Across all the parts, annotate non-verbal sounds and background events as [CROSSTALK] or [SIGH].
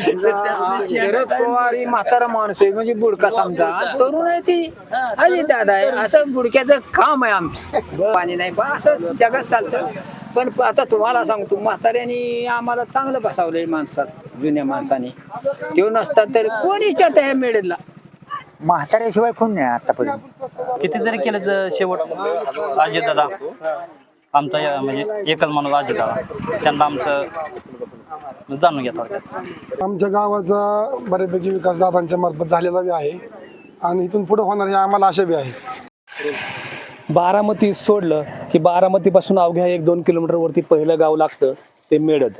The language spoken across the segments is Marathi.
शरद पवार ही म्हातारा माणूस आहे म्हणजे बुडका समजा. तरुण आहे ती. अजित दादा आहे असं बुडक्याचं काम आहे आमचं. पाणी नाही पण असं जगात चालतं. पण आता तुम्हाला सांगतो म्हाताऱ्याने आम्हाला चांगलं बसावलंय माणसात जुन्या माणसाने. तो नसता तर कोण विचारत आहे मेळेला म्हाताऱ्याशिवाय कोण नाही आतापर्यंत. किती जरी केलं तर शेवट? अजित दादा आमचा या- म्हणजे एकच माणूस अजित दादा त्यांना आमचं जाणून घेतो आमच्या गावाचा बऱ्यापैकी विकास दादांच्या मार्फत झालेला बी आहे आणि इथून पुढे होणार हे आम्हाला आशा बी आहे. बारामती सोडलं की बारामतीपासून अवघ्या एक दोन किलोमीटरवरती पहिलं गाव लागतं ते मेळद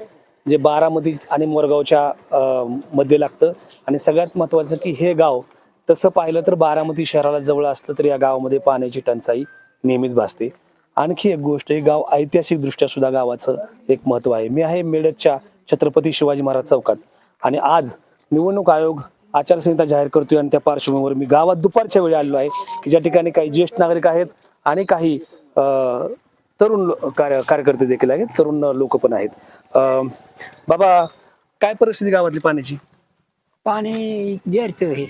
जे बारामती आणि मोरगावच्या अं, मध्ये लागतं. आणि सगळ्यात महत्त्वाचं की हे गाव तसं पाहिलं तर बारामती शहराला जवळ असलं तर या गावामध्ये पाण्याची टंचाई नेहमीच भासते. आणखी एक गोष्ट हे गाव ऐतिहासिकदृष्ट्या सुद्धा गावाचं एक महत्त्व आहे. मी आहे मेळदच्या छत्रपती शिवाजी महाराज चौकात. आणि आज निवडणूक आयोग आचारसंहिता जाहीर करतोय आणि त्या पार्श्वभूमीवर मी गावात दुपारच्या वेळी आलेलो आहे की ज्या ठिकाणी काही ज्येष्ठ नागरिक आहेत आणि काही तरुण कार्य कार्यकर्ते देखील आहेत तरुण लोक पण आहेत. अं, बाबा काय परिस्थिती गावातली पाण्याची? पाणी ज्यारचं हे.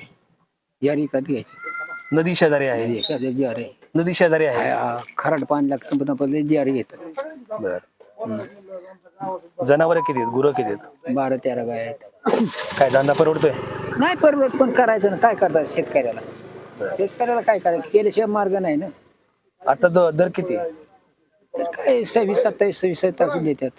ज्वारी कधी घ्यायचं नदी शेजारी आहे. ज्वार. नदी शेजारी आहे. खराट पाणी लागतं पण ज्वारी घेतात बर. जनावर किती आहेत? गुरं किती आहेत? बारा तेरा गाय आहेत. काय धंदा परवडतोय? नाही परवडत पण करायचं ना. काय करतात शेतकऱ्याला? शेतकऱ्याला काय करायचं? केल्याशिवाय मार्ग नाही ना. आता द- दर किती? तर काय सव्वीस सत्तावीस सव्वीस सत्तावीस देतात.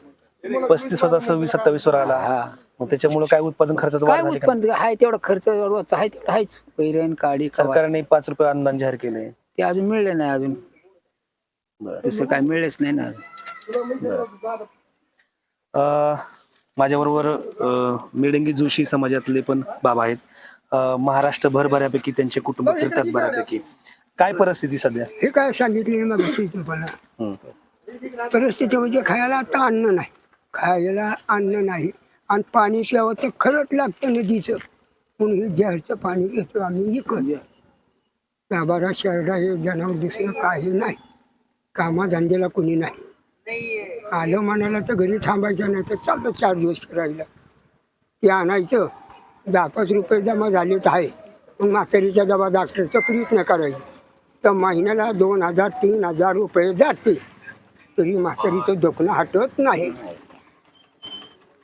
पस्तीस होता सव्वीस सत्तावीस वर आला. हा. मग त्याच्यामुळे काय उत्पादन खर्चात काय वाढ झाली का? उत्पन्न आहे तेवढा खर्च रोजचा आहे तेवढा आहेच पैरण काडी. सरकारने पाच रुपये अनुदान जाहीर केले. ते अजून मिळले नाही अजून. तसं काय मिळलेच नाही ना. माझ्याबरोबर अं, मेडंगी जोशी समाजातले पण बाबा आहेत. अं, महाराष्ट्रभर बऱ्यापैकी त्यांचे कुटुंब फिरतात बऱ्यापैकी. काय परिस्थिती सध्या? हे काय सांगितले मग तुम्हाला हम्म. परिस्थिती म्हणजे खायला आता अन्न नाही. खायला अन्न नाही. आणि पाणी प्यावं तर खरंच लागतं नदीचं. म्हणून हे जहरचं पाणी घेतो आम्ही इकडं गाभारा शहरा हे जनावर दुसरं काही नाही. कामाधंद्याला कोणी नाही. आलं म्हणाला तर घरी थांबायचं नाही तर चालतं चार दिवस फिरायला. ते आणायचं. दहा पाच रुपये जमा झाले तर आहे. मग म्हातारीचा डबा डॉक्टरचा प्रयत्न करायचा. तर महिन्याला दोन हजार तीन हजार रुपये जाते. तरी म्हातारीचं दुखणं हटत नाही.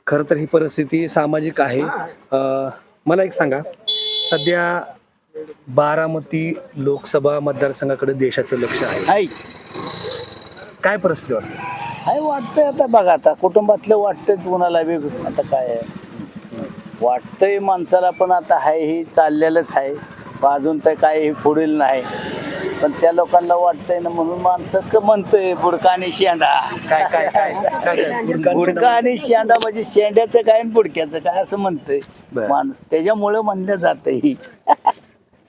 खर तर ही परिस्थिती सामाजिक आहे. अं, मला एक सांगा. सध्या बारामती लोकसभा मतदारसंघाकडे देशाचं लक्ष आहे. काय परिस्थिती वाटते? आहे वाटतंय आता बघा आता कुटुंबातलं वाटतंय कुणाला बी आता काय आहे? वाटतंय माणसाला पण आता आहे हे चाललेलंच आहे पण अजून तर काय हे पुढील नाही. पण त्या लोकांना वाटतंय ना म्हणून माणसं क म्हणतंय बुडका आणि शेंडा. काय काय काय? काय काय? [LAUGHS] बुडका आणि शेंडा. म्हणजे शेंड्याचं काय आणि बुडक्याचं काय असं म्हणतंय. बरं. माणूस त्याच्यामुळे म्हणलं जात ही [LAUGHS]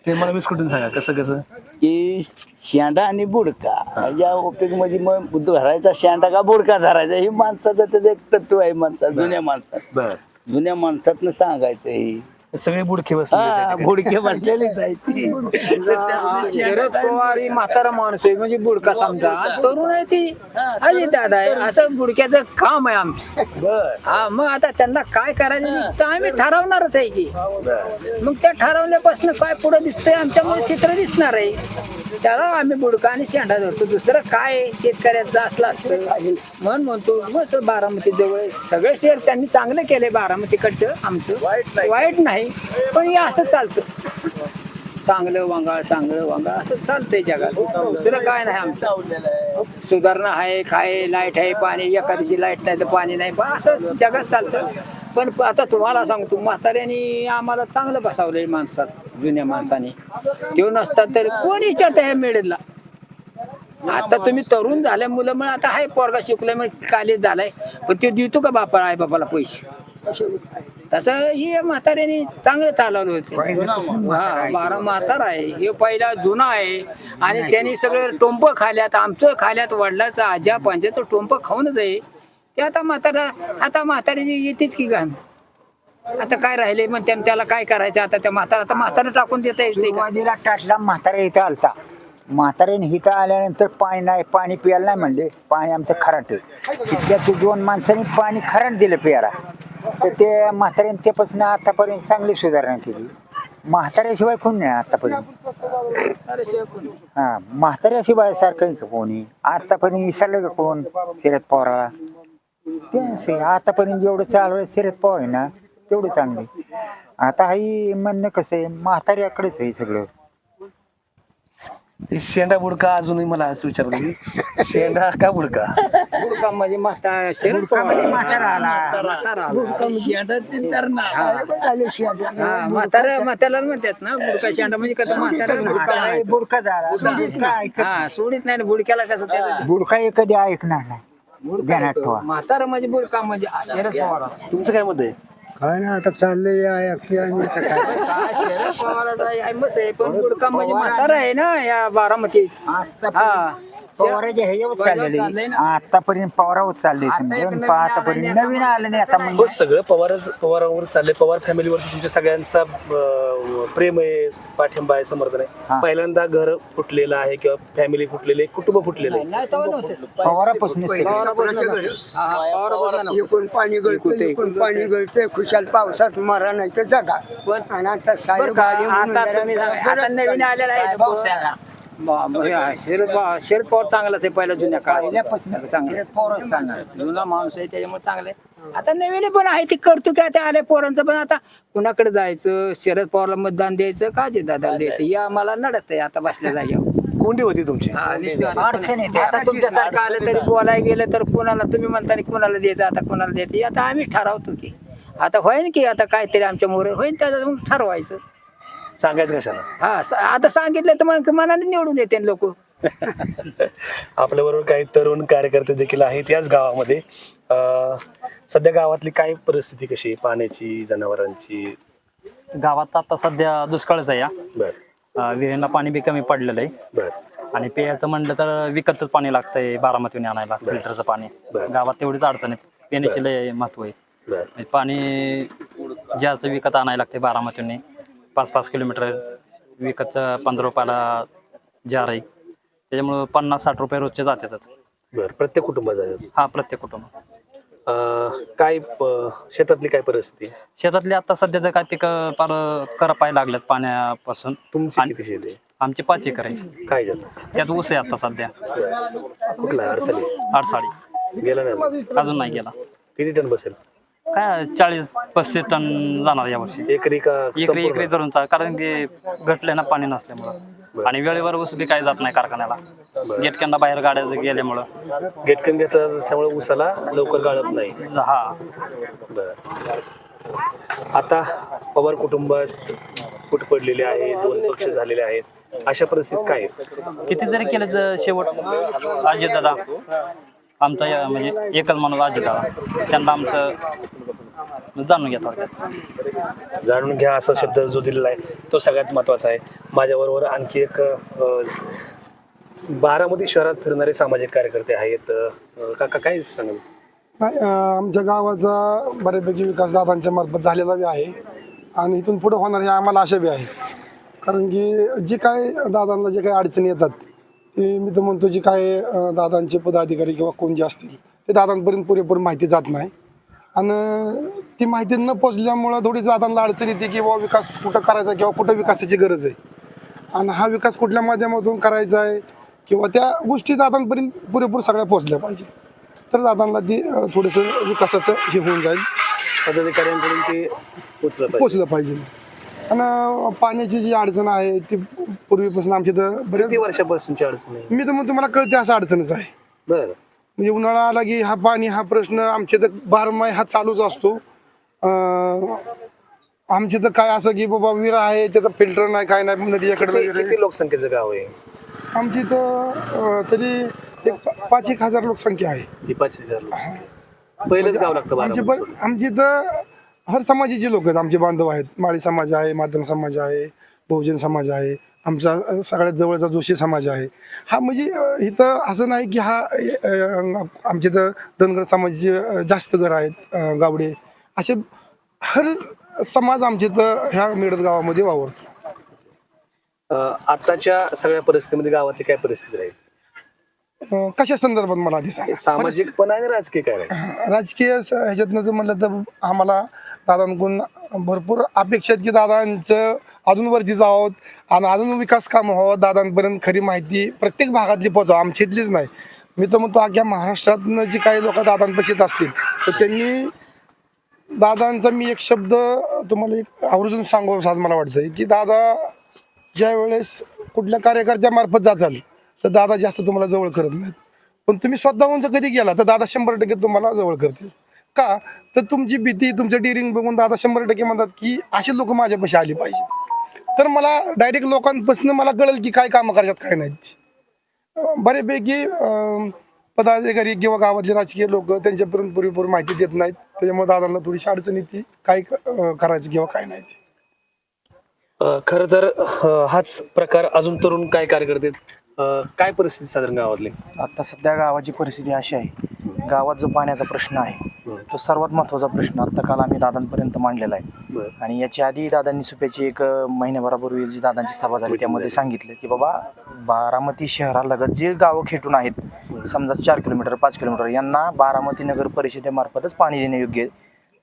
ते मला विस्कटून सांगा? कसं कसं? की शेंडा आणि बुडका. या उपयोग म्हणजे मग धरायचा शेंडा का बुडका धरायचा? ही माणसाचं त्याचं एक तत्व आहे माणसात जुन्या माणसात बर. जुन्या माणसातनं सांगायचं ही. सगळे बुडके बसले बुडके बसलेलीच आहे ती. [LAUGHS] शरद पवार ही म्हातारा माणूस आहे म्हणजे बुडका समजा. आणि तरुण आहे ती. अजित दादा आहे असं बुडक्याचं काम आहे आमचं. बर. हा मग आता त्यांना काय करायचं दिसतं आम्ही ठरवणारच आहे की. मग त्या ठरवल्यापासून काय पुढे दिसतंय आमच्यामुळे चित्र दिसणार आहे. त्याला आम्ही बुडका आणि शेंडा धरतो. दुसरं काय? शेतकऱ्याचं असलं असतं म्हणून म्हणतो बस बारामती जवळ सगळे शेअर त्यांनी चांगलं केलंय बारामतीकडचं आमचं. वाईट नाही. पण हे असं चालतं. चांगलं वांगाळ चांगलं वांगाळ असं चालतंय जगात. दुसरं काय नाही आमचं. सुधारणा आहे काय लाइट आहे पाणी एखादीची लाइट नाही तर पाणी नाही. पण असं जगात चालतं. पण आता तुम्हाला सांगतो म्हाताऱ्याने आम्हाला चांगलं बसावलंय माणसात जुन्या माणसाने. तो नसता तर कोण विचारतं ह्या मेळेला आता तुम्ही तरुण झाल्या मुलं आता हाय पोरगा शिकलाय मग झालाय पण ते देतो का बापा आई बापाला पैसे? तसं हे म्हाताऱ्याने चांगलं चालवलं होतं. हा बारा म्हातार आहे हे पहिला जुना आहे आणि त्यांनी सगळं टोंप खाल्यात आमचं खाल्यात वडिलाचं आजा पंजाचं टोंप खाऊनच आहे. ते आता म्हातारा आता म्हातारी येतेच की गाण. आता काय राहिले मग त्या- त्याला काय करायचं आता त्या म्हातारा आता म्हातारा टाकून देता येते का? सुरुवातीला टाटला म्हातारा इथं आलता. म्हाताऱ्याने इथं आल्यानंतर पाणी नाही पाणी प्यायला नाही म्हणले. पाणी आमचं खराट इतक्या तिथल्या ते दोन माणसांनी पाणी खराट दिलं प्यारा तर ते म्हाताऱ्यांच्यापासून आतापर्यंत चांगली सुधारणा केली. म्हाताऱ्याशिवाय कोण नाही आतापर्यंत. हा म्हाताऱ्याशिवाय सारखं आहे का कोणी? आतापर्यंत विसरलं का कोण? शरद पवाराला. आतापर्यंत जेवढं चालू आहे शरद पवार आहे ना तेवढं चांगलं आहे. आता ही म्हणणं कसं आहे म्हाताऱ्याकडेच आहे सगळं. ते शेंडा बुडका अजूनही मला असं विचारलं शेंडा का बुडका? बुडका म्हणजे म्हाता शरद पवार म्हातारा आला. झाले शेत. हा. म्हातारा म्हाताला म्हणतात ना बुडका शेंडा म्हणजे कसं म्हातारा बुडका म्हणायचं. बुडका झाला. हा सोडित नाही. ना बुडक्याला कसं त्याचं बुडका हे कधी ऐकणार नाही. ध्यानात ठेवा. म्हातारा म्हणजे बुडका म्हणजे शरद पवार. तुमचं काय मत आहे? काय ना आता चाललंय आहे अख्खी आणि आता काय? काय शरद पवाराचा आहे, मस्त आहे पण बुडका म्हणजे म्हातारा आहे ना या बारामती. हा. पवाराचे हे येऊच चाललंय चाललेले. आतापर्यंत पवारावर चालले पण आतापर्यंत आलं नवीन आलं नाही आता म्हणजे हो सगळं पवार पवारावर चाललंय. पवार फॅमिलीवरती तुमच्या सगळ्यांचा अं, प्रेम आहे पाठिंबा आहे समर्थन आहे. हा. पहिल्यांदा घर फुटलेलं आहे किंवा फॅमिली फुटलेले कुटुंब फुटलेलं आहे. नाही तेव्हा नव्हते. पवारापासून पवारापासून हा, हा, पवारापासून एकूण पाणी गळतं एकूण पाणी गळतंय खुशाल पावसात मारा नाही तर जगा. आणि आता बरं साहेब का, आले म्हणून आता जरा तुम्ही सांगा, आता नवीन आलेला आहे शरद पवार शरद पवार चांगलाच आहे पहिल्या जुन्या काळात. चांगला. [LAUGHS] जुना माणूस आहे त्याच्यामुळे चांगलं आहे. आता नवीन पण आहे ते करतो काय ते आले पोरांचं पण आता कुणाकडे जायचं? शरद पवारला मतदान द्यायचं का जे दादा द्यायचं? या आम्हाला नडत आहे आता बसल्या जाग्यावर कोंडी होती तुमची? हा, नुसतं आता. अडचण येते. आता तुमच्यासारखं आलं तरी बोलायला गेलं तर कुणाला तुम्ही म्हणता कुणाला द्यायचं आता कुणाला द्यायचं? हे आता आम्ही ठरवतो की. आता होईन की आता काहीतरी आमच्या मोर होईन त्याचं मग ठरवायचं. सांगायचं कशाला? हा स- आता सांगितलं तर मग मनाने निवडून येते लोक. [LAUGHS] आपल्या बरोबर काही तरुण कार्यकर्ते देखील आहेत याच गावामध्ये. अं, सध्या गावातली काय परिस्थिती कशी आहे? पाण्याची जनावरांची? गावात आता सध्या दुष्काळच आहे या बर. अं, विहिरीला पाणी बी कमी पडलेलं आहे. बर. आणि पियाचं म्हणलं तर विकतच पाणी लागतंय बारामतीने आणायला फिल्टरचं पाणी. बरं. गावात तेवढीच अडचण आहे. पिण्याची लय महत्त्व आहे. बर. म्हणजे पाणी ज्याचं विकत आणायला लागते बारामतीने पाच पाच किलोमीटर विकतचं पंधरा रुपयाला जार आहे. त्याच्यामुळं पन्नास साठ रुपये रोजचे जातातच बर प्रत्येक कुटुंबाचा हा प्रत्येक कुटुंब. अं, काय प- शेतातली काय परिस्थिती? शेतातली आता सध्याचं काय पिकं फार करपायला लागल्यात पाण्यापासून. तुमची आणि- किती शेत आहे? आमचे पाच एकर आहे. काय जात? त्यात ऊस आहे आता सध्या. कुठला अडचणी आडसाडी गेला नाही? अजून नाही गेला. किती टन बसेल? काय चाळीस पस्तीस टन जाणार यावर्षी एकरी का एकरी संपूर्ण? एकरी धरून चा- कारण की घटले ना पाणी नसल्यामुळं. आणि वेळेवर ऊस बी काय जात नाही कारखान्याला. गेटक्यांना बाहेर गाड्या गेल्यामुळं. गेटकन घेतला असल्यामुळे उसाला लवकर गाळत नाही. हा. बर. आता पवार कुटुंबात फूट पडलेले आहे दोन पक्ष झालेले आहेत. अशा परिस्थितीत काय? आहे? किती जरी केलं तर शेवट? अजित दादा आमचा या- म्हणजे एकच माणूस अजित दादा त्यांना आमचं जाणून घ्या थोडक्यात. जाणून घ्या असा शब्द जो दिलेला आहे तो सगळ्यात महत्त्वाचा आहे. माझ्याबरोबर आणखी एक अ, बारामती शहरात फिरणारे सामाजिक कार्यकर्ते आहेत. अ, काका काय सांगाल? नाही, अं, आमच्या गावाचा बऱ्यापैकी विकास दादांच्या मार्फत झालेला बी आहे. आणि इथून पुढे होणार हे आम्हाला आशा बी आहे. कारण की जे काय दादांना जे काही अडचणी येतात ते मी तर म्हणतो जे काय अं, दादांचे पदाधिकारी किंवा कोण जे असतील ते दादांपर्यंत पुरेपूर माहिती जात नाही. आणि ती माहिती न पोचल्यामुळं थोडी दादांना अडचण येते की बाबा विकास कुठं करायचा किंवा कुठं विकासाची गरज आहे. आणि हा विकास कुठल्या माध्यमातून करायचा आहे किंवा त्या गोष्टी दादांपर्यंत पुरेपूर सगळ्या पोचल्या पाहिजे. तर दादांना ती अं, थोडंसं विकासाचं हे होऊन जाईल. पदाधिकाऱ्यांकडून ते पोचलं पाहिजे. पोचलं पाहिजे. आणि पाण्याची जी अडचण आहे ती पूर्वीपासून आमच्या इथं बरेच किती वर्षापासूनची अडचण आहे? मी तर म्हणतो मला कळते असं अडचणच आहे. बर. म्हणजे उन्हाळा आला की हा पाणी हा प्रश्न आमच्या इथं बारमाही हा चालूच असतो. अं, आमच्या इथं काय असं की बाबा विरा आहे त्याचं फिल्टर नाही काय नाही नदीच्याकडे किती वगैरे. किती लोकसंख्येचं गाव आहे? आमची इथं अं, तरी एक पा- पाच एक हजार लोकसंख्या आहे. ही पाच हजार लोकसंख्या. पहिलंच गाव लागतं आमचे पण आमची इथं हर समाजाचे लोक आहेत आमचे बांधव आहेत माळी समाज आहे माध्यम समाज आहे बहुजन समाज आहे आमचा सगळ्यात जवळचा जोशी समाज आहे. हा म्हणजे इथं असं नाही की हा आमचे तर आमच्या इथं धनगर समाजाचे जास्त घर आहेत गावडे. असे हर समाज आमच्या इथं ह्या मिळत गावामध्ये वावरतो. आताच्या सगळ्या परिस्थितीमध्ये गावातली काय परिस्थिती राहील? अं, कशा संदर्भात मला आधी सांगा? सामाजिक पण आणि राजकीय काय? राजकीय स- ह्याच्यातनं जर म्हणलं तर आम्हाला दादांकडून भरपूर अपेक्षा आहेत की दादांचं अजून वरती जावं आणि अजून विकास काम व्हावं दादांपर्यंत खरी माहिती प्रत्येक भागातली पोचावं आमच्या इथलीच नाही. मी तर म्हणतो अख्ख्या महाराष्ट्रातनं जी काही लोक दादांपाशी येत असतील तर त्यांनी दादांचा मी एक शब्द तुम्हाला एक आवर्जून सांगू असं मला वाटतंय की दादा ज्या वेळेस कुठल्या कार्यकर्त्यामार्फत जाचाल तर दादा जास्त तुम्हाला जवळ करत नाहीत. पण तुम्ही स्वतःहून जर कधी गेला तर दादा शंभर टक्के तुम्हाला जवळ करतील. का? तर तुमची भीती तुमचं डिरिंग बघून दादा शंभर टक्के म्हणतात की असे लोक माझ्यापाशी आली पाहिजे. तर मला डायरेक्ट लोकांपासून मला कळेल की काय कामं करायच्यात काय नाहीत. बऱ्यापैकी पदाधिकारी किंवा गावातले राजकीय लोक त्यांच्यापर्यंत पुरेपूर माहिती देत नाहीत. त्याच्यामुळे दादांना थोडीशी अडचण येते काय करायचं किंवा काय नाही खर खरं तर हाच प्रकार अजून तरुण काय कार्यकर्ते आहेत? अं, काय परिस्थिती साधारण गावातली? आता सध्या गावाची परिस्थिती अशी आहे. गावात जो पाण्याचा प्रश्न आहे तो सर्वात महत्त्वाचा प्रश्न आता काल आम्ही दादांपर्यंत मांडलेला आहे. बरं. आणि याच्या आधी दादांनी सुप्याची एक अ, महिन्याभरापूर्वी जी दादांची सभा झाली त्यामध्ये सांगितलं की बाबा बारामती शहरालगत जे गावं खेटून आहेत समजा चार किलोमीटर पाच किलोमीटर यांना बारामती नगर परिषदेमार्फतच पाणी देणे योग्य आहे.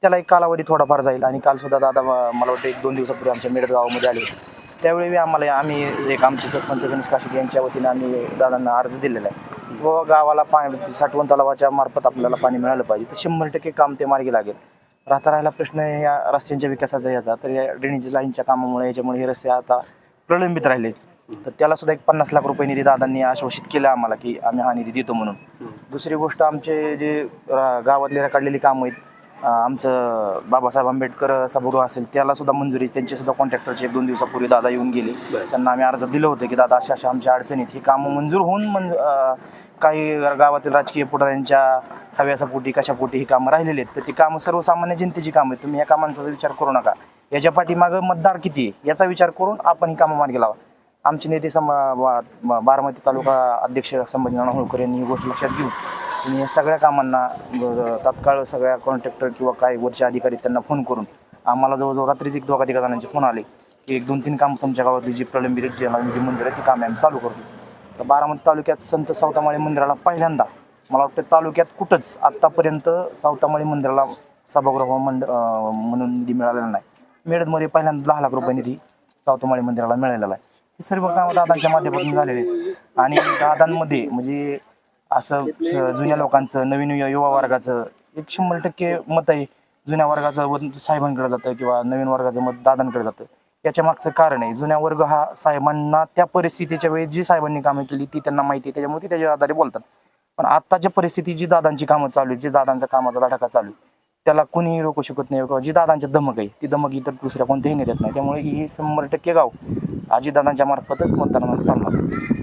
त्याला एक कालावधी थोडाफार जाईल. आणि काल सुद्धा दादा अ, मला वाटतं एक दोन दिवसापूर्वी आमच्या मेडत गावामध्ये आले होते. त्यावेळी आम्हाला आम्ही एक आमचे सरपंच गणेश काशिक यांच्या वतीनं आम्ही दादांना अर्ज दिलेला आहे. व गावाला पाणी साठवण तलावाच्या मार्फत आपल्याला पाणी मिळालं पाहिजे. तर शंभर टक्के काम ते मार्गी लागेल. राहता राहिला प्रश्न या रस्त्यांच्या विकासाचा याचा. तर या ड्रेनेज लाईनच्या कामामुळे याच्यामुळे हे रस्ते आता प्रलंबित राहिले. तर त्याला सुद्धा एक पन्नास लाख रुपये निधी दादांनी आश्वासित केलं आम्हाला की आम्ही हा निधी देतो म्हणून. दुसरी गोष्ट आमचे जे रा- गावातले रखडलेली कामं आहेत आमचं बाबासाहेब आंबेडकर सभागृह असेल त्याला सुद्धा मंजुरी त्यांचे सुद्धा कॉन्ट्रॅक्टरचे एक दोन दिवसापूर्वी दादा येऊन गेले. त्यांना आम्ही अर्ज दिलं होतं की दादा अशा अशा आमच्या अडचणीत ही कामं मंजूर होऊन मंज काही गावातील राजकीय पुढाऱ्यांच्या हव्यासापोटी कशापोटी ही कामं राहिलेली आहेत. तर ती कामं सर्वसामान्य जनतेची कामं आहेत. तुम्ही या कामांचा विचार करू नका. याच्या पाठीमागं मतदार किती आहे याचा विचार करून आपण ही कामं मार्गी लावा. आमचे नेते सम बारामती तालुका अध्यक्ष संभाजी नाना होळकर यांनी ही गोष्ट लक्षात घेऊन आणि या सगळ्या कामांना तत्काळ तात्काळ सगळ्या कॉन्ट्रॅक्टर किंवा काही वरचे अधिकारी त्यांना फोन करून आम्हाला जवळजवळ रात्रीच एक दोघा जणांचे फोन आले की एक दोन तीन काम तुमच्या गावातली जी प्रलंबित जी जी मंदिर आहे ती कामे आम्ही चालू करतो. तर बारामती तालुक्यात संत सावतामाळी मंदिराला पहिल्यांदा मला वाटतं तालुक्यात कुठंच आत्तापर्यंत सावतामाळी मंदिराला सभागृह मंड म्हणून निधी मिळालेला नाही. मेडमध्ये पहिल्यांदा दहा लाख रुपये निधी सावतामाळी मंदिराला मिळालेला आहे. हे सर्व कामं दादांच्या माध्यमातून झालेले आहेत. आणि दादांमध्ये म्हणजे असं जुन्या लोकांचं नवीन युवा वर्गाचं एक शंभर टक्के मत आहे जुन्या वर्गाचं मत साहेबांकडे जातं किंवा नवीन वर्गाचं मत दादांकडे जातं. याच्या मागचं कारण आहे जुन्या वर्ग हा साहेबांना त्या परिस्थितीच्या वेळी जी साहेबांनी कामं केली ती त्यांना माहिती आहे. त्याच्यामुळे ते त्याच्या आधारे बोलतात. पण आत्ताच्या परिस्थिती जी दादांची कामं चालू आहे जी दादांचा कामाचा धडाका चालू आहे त्याला कुणीही रोखू शकत नाही किंवा जी दादांच्या धमक आहे ती धमक इतर दुसऱ्या कोणत्याही नेत्यात नाही. त्यामुळे ही शंभर टक्के गाव अजितदादांच्या मार्फतच मतदानामध्ये चालणार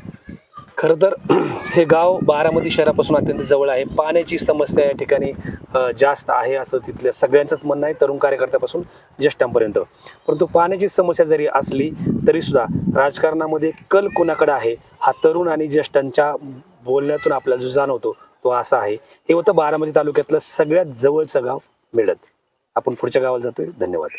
खरं तर [CLEARS THROAT] हे गाव बारामती शहरापासून अत्यंत जवळ आहे. पाण्याची समस्या या ठिकाणी जास्त आहे असं तिथल्या सगळ्यांचंच म्हणणं आहे तरुण कार्यकर्त्यापासून ज्येष्ठांपर्यंत. परंतु पाण्याची समस्या जरी असली तरीसुद्धा राजकारणामध्ये कल कोणाकडे आहे हा तरुण आणि ज्येष्ठांच्या बोलण्यातून आपल्याला जो जाणवतो तो असा आहे. हे होतं बारामती तालुक्यातलं सगळ्यात जवळचं गाव मिळत आपण पुढच्या गावाला जातोय. धन्यवाद.